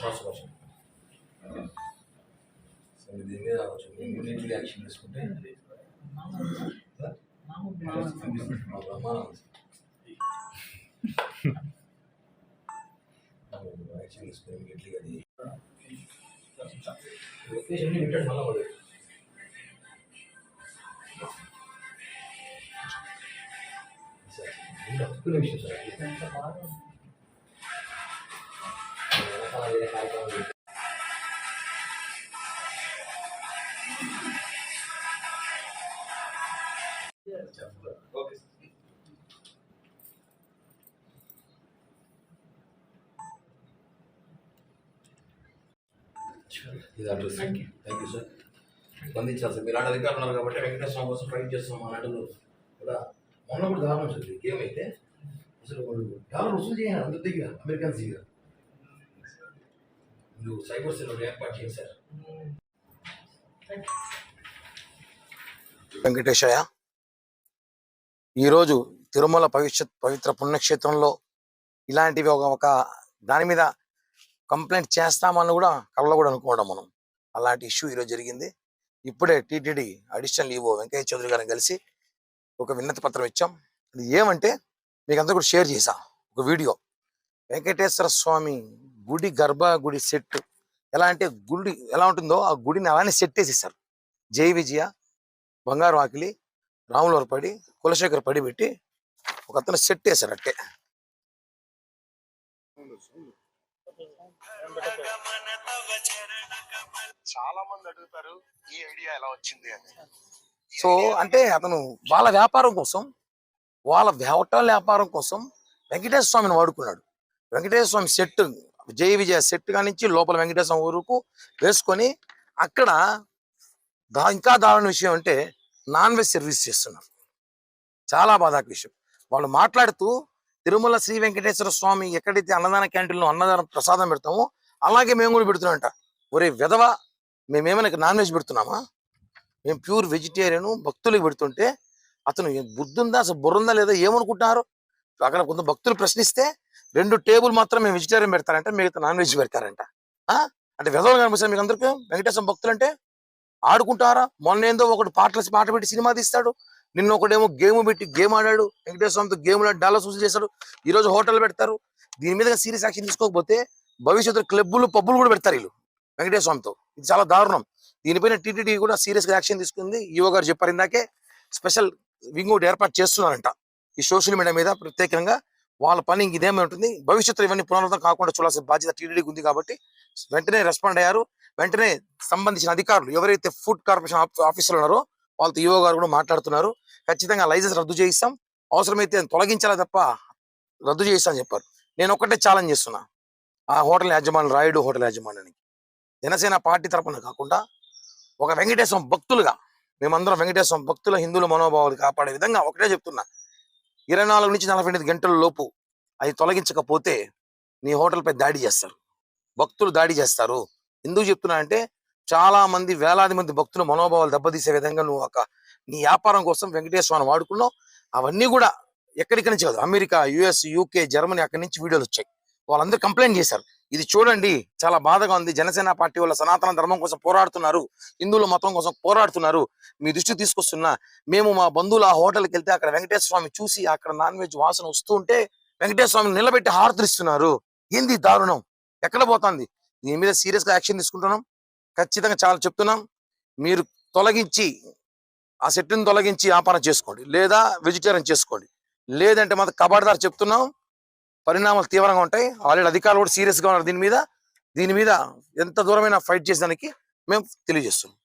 So దీని మీద action తీసుకుంటే యాక్షన్ తీసుకుని ఇమీడియట్లీ అది లొకేషన్ వింటాడు మళ్ళీ ఇది ఒక్క నిమిషం సార్ ఇది అడ్రస్ థ్యాంక్ యూ సార్ స్పందించాలి సార్ మీరు ఆడ అధికారులు ఉన్నారు కాబట్టి వెంకటేశ్వర కోసం ఫైట్ చేస్తున్నాం మా నాటలు కూడా మొన్న కూడా దారుణం సార్ ఈ గేమ్ అయితే అసలు వాళ్ళు డాలర్ వసూలు చేయాలి అందరి దగ్గర అమెరికన్స్ దగ్గర మీరు సైబర్ సెల్ ఏర్పాటు చేశారు వెంకటేశయ్య ఈరోజు తిరుమల పవిత్ర పవిత్ర పుణ్యక్షేత్రంలో ఇలాంటివి ఒక ఒక దాని మీద కంప్లైంట్ చేస్తామని కూడా కళ్ళ కూడా అనుకోవడం మనం. అలాంటి ఇష్యూ ఈరోజు జరిగింది. ఇప్పుడే TTD additional EO Venkaiah Chowdary గారిని కలిసి ఒక విన్నతి పత్రం ఇచ్చాం. అది ఏమంటే మీకు అందరూ కూడా షేర్ చేశా ఒక వీడియో. వెంకటేశ్వర స్వామి గుడి గర్భ గుడి సెట్ ఎలా అంటే గుడి ఎలా ఉంటుందో ఆ గుడిని అలానే సెట్ వేసేసారు జై విజయ బంగారు ఆకిలి రాములవారు పడి కులశేఖర్ పడి పెట్టి ఒక అతను సెట్ వేశారు అట్టే. చాలా మంది అడుగుతారు ఈ ఐడియా ఎలా వచ్చింది అని. సో అంటే అతను వాళ్ళ వ్యాపారం కోసం వాళ్ళ హోటల్ వ్యాపారం కోసం వెంకటేశ్వర స్వామిని వాడుకున్నాడు. వెంకటేశ్వర స్వామి సెట్ జై విజయ సెట్ కానించి లోపల వెంకటేశ్వర ఊరుకు వేసుకొని అక్కడ దా ఇంకా దారుణ విషయం అంటే నాన్ వెజ్ సర్వీస్ చేస్తున్నారు. చాలా బాధాక విషయం. వాళ్ళు మాట్లాడుతూ తిరుమల శ్రీ వెంకటేశ్వర స్వామి ఎక్కడైతే అన్నదాన క్యాంటీన్లో అన్నదానం ప్రసాదం పెడతామో అలాగే మేము కూడా పెడుతున్నామంట. ఒరే విధవ మేమేమైనా నాన్ వెజ్ పెడుతున్నామా? మేము ప్యూర్ వెజిటేరియన్ భక్తులకు పెడుతుంటే అతను బుద్ధుందా అసలు బుర్రందా లేదా ఏమనుకుంటున్నారు? అక్కడ కొంత భక్తులు ప్రశ్నిస్తే రెండు టేబుల్ మాత్రం మేము వెజిటేరియన్ పెడతారంట మిగతా నాన్ వెజ్ పెడతారంట. ఆ? అంటే విధవలు కనిపిస్తారు మీకు అందరికీ? వెంకటేశ్వర భక్తులు అంటే ఆడుకుంటారా? మొన్న ఏందో ఒకటి పాటలు పాట పెట్టి సినిమా తీస్తాడు. నిన్న ఒకడేమో గేమ్ పెట్టి గేమ్ ఆడాడు. వెంకటేశ్వరంతో గేమ్లో గేమ్ డాలర్ సూచన చేశాడు. ఈ రోజు హోటల్ పెడతారు. దీని మీద సీరియస్ యాక్షన్ తీసుకోకపోతే భవిష్యత్తులో క్లబ్బులు పబ్బులు కూడా పెడతారు వీళ్ళు వెంకటేశ్వరంతో ఇది చాలా దారుణం. దీనిపైన టీటీడీ కూడా సీరియస్గా యాక్షన్ తీసుకుంది. ఈవో గారు చెప్పారు ఇందాకే స్పెషల్ వింగ్ ఒకటి ఏర్పాటు చేస్తున్నారంట. ఈ సోషల్ మీడియా మీద ప్రత్యేకంగా వాళ్ళ పని ఇంక ఇదేమై ఉంటుంది. భవిష్యత్తులో ఇవన్నీ పునరుద్ధం కాకుండా చూడాల్సిన బాధ్యత టీడీడీకి ఉంది కాబట్టి వెంటనే రెస్పాండ్ అయ్యారు. వెంటనే సంబంధించిన అధికారులు ఎవరైతే ఫుడ్ కార్పొరేషన్ ఆఫీసులు ఉన్నారో వాళ్ళతో ఈవో గారు కూడా మాట్లాడుతున్నారు. ఖచ్చితంగా లైసెన్స్ రద్దు చేయిస్తాం. అవసరమైతే తొలగించాలా తప్ప రద్దు చేయిస్తామని చెప్పారు. నేను ఒక్కటే ఛాలెంజ్ చేస్తున్నా. ఆ హోటల్ యాజమాని రాయుడు హోటల్ యాజమాన్యానికి. జనసేన పార్టీ తరపున కాకుండా ఒక వెంకటేశ్వరం భక్తులుగా మేమందరం వెంకటేశ్వరం భక్తుల హిందువుల మనోభావాలు కాపాడే విధంగా ఒకటే చెప్తున్నా. ఇరవై నాలుగు నుంచి నలభై ఎనిమిది గంటల లోపు అది తొలగించకపోతే నీ హోటల్పై దాడి చేస్తారు. భక్తులు దాడి చేస్తారు. ఎందుకు చెప్తున్నా అంటే చాలా మంది వేలాది మంది భక్తుల మనోభావాలు దెబ్బతీసే విధంగా నువ్వు ఒక నీ వ్యాపారం కోసం వెంకటేశ్వరాన్ని వాడుకున్నావు. అవన్నీ కూడా ఎక్కడికి నుంచి కాదు అమెరికా యుఎస్ యూకే జర్మనీ అక్కడి నుంచి వీడియోలు వచ్చాయి. వాళ్ళందరూ కంప్లైంట్ చేశారు. ఇది చూడండి చాలా బాధగా ఉంది. జనసేన పార్టీ వాళ్ళ సనాతన ధర్మం కోసం పోరాడుతున్నారు. హిందువుల మతం కోసం పోరాడుతున్నారు. మీ దృష్టి తీసుకొస్తున్నా మేము మా బంధువులు ఆ హోటల్కి వెళ్తే అక్కడ వెంకటేశ్వర స్వామి చూసి అక్కడ నాన్ వెజ్ వాసన వస్తూ ఉంటే వెంకటేశ్వర స్వామిని నిలబెట్టి హారతులు ఇస్తున్నారు ఏంది దారుణం? ఎక్కడ పోతుంది? దీని మీద సీరియస్గా యాక్షన్ తీసుకుంటున్నాం. ఖచ్చితంగా చాలా చెప్తున్నాం. మీరు తొలగించి ఆ సెట్ని తొలగించి వ్యాపారం చేసుకోండి. లేదా వెజిటేరియన్ చేసుకోండి. లేదంటే మాత్రం కబాడదారు చెప్తున్నాం. పరిణామాలు తీవ్రంగా ఉంటాయి. ఆల్రెడీ అధికారులు కూడా సీరియస్గా ఉన్నారు దీని మీద. దీని మీద ఎంత దూరమైన ఫైట్ చేసేదానికి మేము తెలియజేస్తున్నాం.